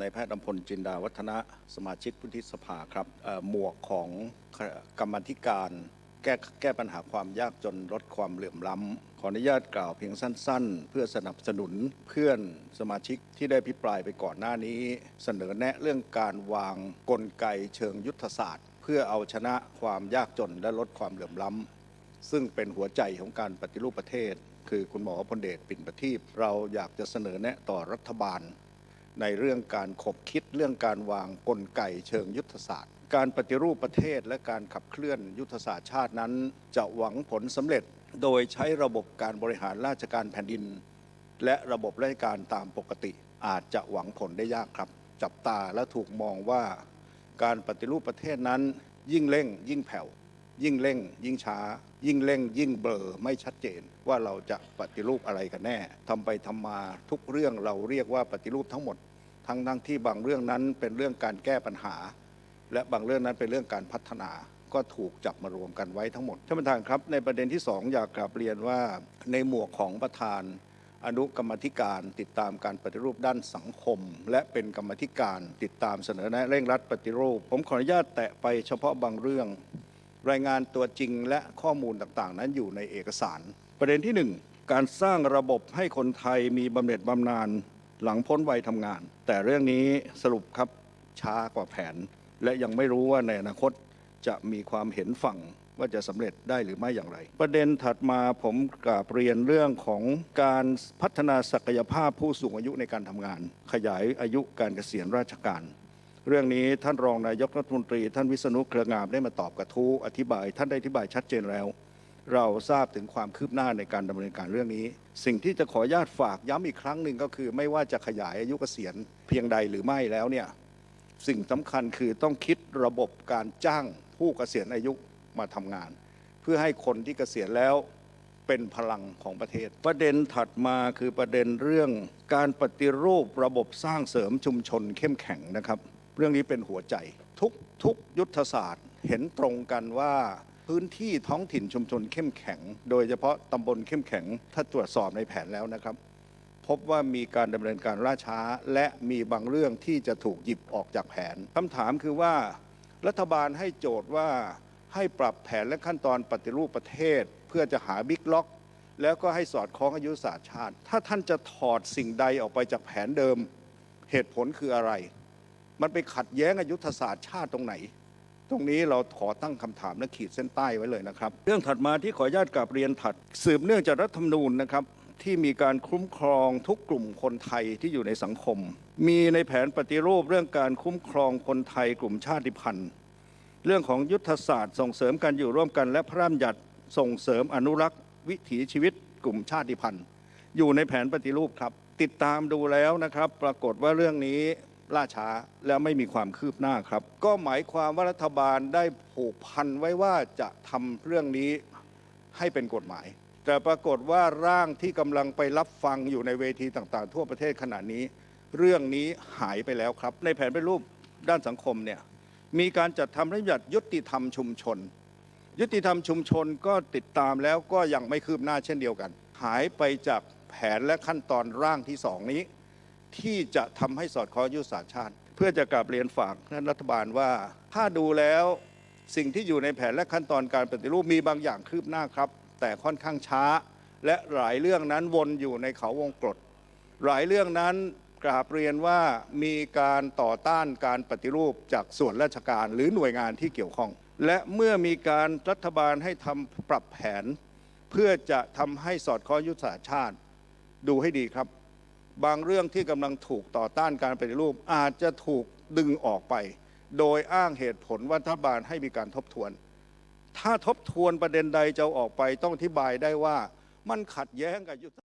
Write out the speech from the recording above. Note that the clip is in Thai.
นายแพทย์อำพลจินดาวัฒนะสมาชิกวุฒิสภาครับหมวกของกรรมธิการแก้แก้ปัญหาความยากจนลดความเหลื่อมล้ำ ขออนุญาตกล่าวเพียงสั้น ๆ เพื่อสนับสนุนเพื่อนสมาชิกที่ได้พิปรายไปก่อนหน้านี้ เสนอแนะเรื่องการวางกลไกเชิงยุทธศาสตร์ เพื่อเอาชนะความยากจนและลดความเหลื่อมล้ำ ซึ่งเป็นหัวใจของการปฏิรูปประเทศ คือคุณหมอพลเดชปิ่นประทีปเราอยากจะเสนอแนะต่อรัฐบาล ในเรื่องการขบคิดเรื่องการวางกลไกเชิงยุทธศาสตร์ การปฏิรูปประเทศและการขับเคลื่อนยุทธศาสตร์ชาตินั้น จะหวังผลสำเร็จโดยใช้ระบบการบริหารราชการแผ่นดิน และระบบราชการตามปกติ อาจจะหวังผลได้ยากครับ จับตาและถูกมองว่า การปฏิรูปประเทศนั้นยิ่งเร่งยิ่งแผ่ว ยิ่งเร่ง ยิ่งช้า ยิ่งเร่ง ยิ่งเบลอไม่ชัดเจนว่าเราจะปฏิรูปอะไรกันแน่ทำไปทำมาทุกเรื่องเราเรียกว่าปฏิรูปทั้งหมด ทั้งทั้งที่บางเรื่องนั้นเป็นเรื่องการแก้ปัญหา และบางเรื่องนั้นเป็นเรื่องการพัฒนาก็ถูกจับมารวมกันไว้ทั้งหมดท่านประธานครับ ในประเด็นที่สองอยากกลับเรียนว่าในหมวกของประธาน อนุกรรมธิการติดตามการปฏิรูปด้านสังคม และเป็นกรรมธิการติดตามเสนอแนะเร่งรัดปฏิรูป ผมขออนุญาตแตะไปเฉพาะบางเรื่อง รายงานตัวจริงและข้อมูลต่างๆ นั้นอยู่ในเอกสาร ประเด็นที่หนึ่งการสร้างระบบให้คนไทยมีบำเหน็จบำนาญหลังพ้นวัยทำงาน แต่เรื่องนี้สรุปครับช้ากว่าแผน และยังไม่รู้ว่าในอนาคตจะมีความเห็นฝั่งว่าจะสำเร็จได้หรือไม่อย่างไร ประเด็นถัดมาผมกราบเรียนเรื่องของการพัฒนาศักยภาพผู้สูงอายุในการทำงาน ขยายอายุการเกษียณราชการ เรื่องนี้ท่านรองนายกรัฐมนตรี ท่านวิษณุเครืองามได้มาตอบกระทู้อธิบาย ท่านได้อธิบายชัดเจนแล้ว เราทราบถึงความคืบหน้าในการดำเนินการเรื่องนี้ สิ่งที่จะขออนุญาตฝากย้ำอีกครั้งหนึ่งก็คือ ไม่ว่าจะขยายอายุเกษียณเพียงใดหรือไม่แล้วเนี่ยสิ่งสำคัญคือต้องคิดระบบการจ้างผู้เกษียณอายุมาทำงาน เพื่อให้คนที่เกษียณแล้วเป็นพลังของประเทศ ประเด็นถัดมาคือประเด็นเรื่องการปฏิรูประบบสร้างเสริมชุมชนเข้มแข็งนะครับ เรื่องนี้เป็นหัวใจ ทุกทุกยุทธศาสตร์เห็นตรงกันว่าพื้นที่ท้องถิ่นชุมชนเข้มแข็ง โดยเฉพาะตำบลเข้มแข็ง ถ้าตรวจสอบในแผนแล้วนะครับ พบว่ามีการดำเนินการล่าช้า และมีบางเรื่องที่จะถูกหยิบออกจากแผนคำถามคือว่า รัฐบาลให้โจทย์ว่าให้ปรับแผนและขั้นตอนปฏิรูปประเทศ เพื่อจะหาบิ๊กล็อก แล้วก็ให้สอดคล้องอายุศาสตร์ชาติ ถ้าท่านจะถอดสิ่งใดออกไปจากแผนเดิม เหตุผลคืออะไร มันไปขัดแย้งอายุทธศาสตร์ชาติตรงไหน ตรงนี้เราขอตั้งคำถามและขีดเส้นใต้ไว้เลยนะครับ เรื่องถัดมาที่ขออนุญาตกลับเรียนถัด สืบเนื่องจากรัฐธรรมนูญนะครับที่มีการคุ้มครองทุกกลุ่มคนไทยที่อยู่ในสังคม มีในแผนปฏิรูปเรื่องการคุ้มครองคนไทยกลุ่มชาติพันธุ์ เรื่องของยุทธศาสตร์ส่งเสริมการอยู่ร่วมกันและพระราชบัญญัติส่งเสริมอนุรักษ์ วิถีชีวิตกลุ่มชาติพันธุ์ อยู่ในแผนปฏิรูปครับ ติดตามดูแล้วนะครับ ปรากฏว่าเรื่องนี้ ล่าช้าและไม่มีความคืบหน้าครับ ก็หมายความว่ารัฐบาลได้ผูกพันไว้ว่าจะทำเรื่องนี้ให้เป็นกฎหมาย แต่ปรากฏว่าร่างที่กำลังไปรับฟังอยู่ในเวทีต่างๆ ทั่วประเทศขณะนี้ เรื่องนี้หายไปแล้วครับ ในแผนปฏิรูปด้านสังคมเนี่ยมีการจัดทำระเบียบยุติธรรมชุมชน ยุติธรรมชุมชนก็ติดตามแล้วก็ยังไม่คืบหน้าเช่นเดียวกัน หายไปจากแผนและขั้นตอนร่างที่สองนี้ ที่จะทำให้สอดคล้องยุทธศาสตร์ชาติ เพื่อจะกลับเรียนฝากท่านรัฐบาลว่า ถ้าดูแล้วสิ่งที่อยู่ในแผนและขั้นตอนการปฏิรูปมีบางอย่างคืบหน้าครับ แต่ค่อนข้างช้า และหลายเรื่องนั้นวนอยู่ในเขาวงกฏหลายเรื่องนั้นกราบเรียนว่ามีการต่อต้านการปฏิรูปจากส่วนราชการหรือหน่วยงานที่เกี่ยวข้อง และเมื่อมีการรัฐบาลให้ทำปรับแผน เพื่อจะทำให้สอดคล้องยุทธศาสตร์ชาติ ดูให้ดีครับ บางเรื่องที่กำลังถูกต่อต้านการปฏิรูป อาจจะถูกดึงออกไป โดยอ้างเหตุผลว่ารัฐบาลให้มีการทบทวน ถ้าทบทวนประเด็นใดจะอออกไปต้องอธิบายได้ว่ามันขัดแย้งกับยุทธ